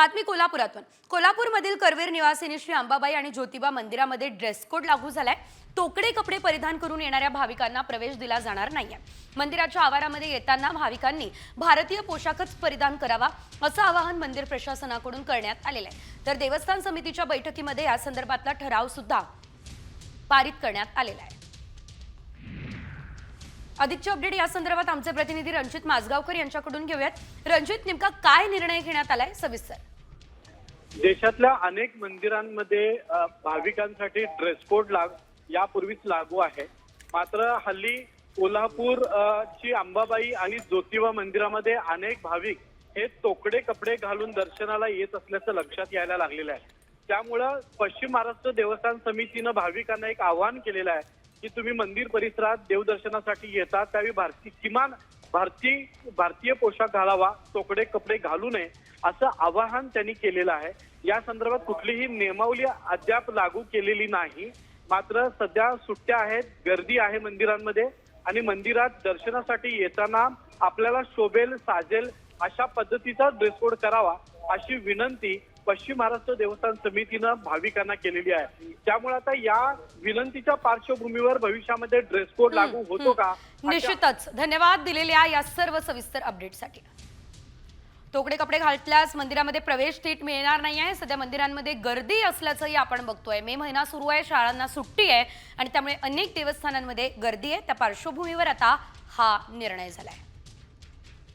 बातमी कोल्हापुरातून. कोल्हापूरमधील करवीर निवासिनी श्री अंबाबाई आणि ज्योतिबा मंदिरामध्ये ड्रेस कोड लागू झालाय. तोकडे कपडे परिधान करून येणाऱ्या भाविकांना प्रवेश दिला जाणार नाहीये. मंदिराच्या आवारामध्ये येताना भाविकांनी भारतीय पोशाखच परिधान करावा असं आवाहन मंदिर प्रशासनाकडून करण्यात आलेलं आहे तर देवस्थान समितीच्या बैठकीमध्ये या संदर्भातला ठराव सुद्धा पारित करण्यात आलेला आहे. अधिकचे अपडेट या संदर्भात आमचे प्रतिनिधी रणजित माजगावकर यांच्याकडून घेऊयात. रणजित नेमका काय निर्णय घेण्यात आलाय? सविस्तर. देशातल्या अनेक मंदिरांमध्ये भाविकांसाठी ड्रेस कोड लाग यापूर्वीच लागू आहे. मात्र हल्ली कोल्हापूर ची अंबाबाई आणि ज्योतिबा मंदिरामध्ये अनेक भाविक हे तोकडे कपडे घालून दर्शनाला येत असल्याचं लक्षात यायला लागलेलं आहे. त्यामुळं पश्चिम महाराष्ट्र देवस्थान समितीनं भाविकांना एक आवाहन केलेलं आहे की तुम्ही मंदिर परिसरात देवदर्शनासाठी येता त्यावेळी भारतीय किमान भारतीय भारतीय पोशाख घालावा तोकडे कपडे घालू नये असं आवाहन त्यांनी केलेलं आहे. या संदर्भात कुठलीही नियमावली अद्याप लागू केलेली नाही. मात्र सध्या सुट्ट्या आहेत गर्दी आहे मंदिरांमध्ये आणि मंदिरात दर्शनासाठी येताना आपल्याला शोभेल साजेल अशा पद्धतीचा ड्रेस कोड करावा अशी विनंती पश्चिम महाराष्ट्र देवस्थान समितीनं भाविकांना केलेली आहे. त्यामुळे आता या विनंतीच्या पार्श्वभूमीवर भविष्यामध्ये ड्रेस कोड लागू होतो का? निश्चितच. धन्यवाद दिलेल्या या सर्व सविस्तर अपडेटसाठी तोकडे कपडे घातल्यास मंदिरामध्ये प्रवेश थेट मिळणार नाही आहे. सध्या मंदिरांमध्ये गर्दी असल्याचंही आपण बघतोय. मे महिना सुरू आहे शाळांना सुट्टी आहे आणि त्यामुळे अनेक देवस्थानांमध्ये गर्दी आहे. त्या पार्श्वभूमीवर आता हा निर्णय झाला आहे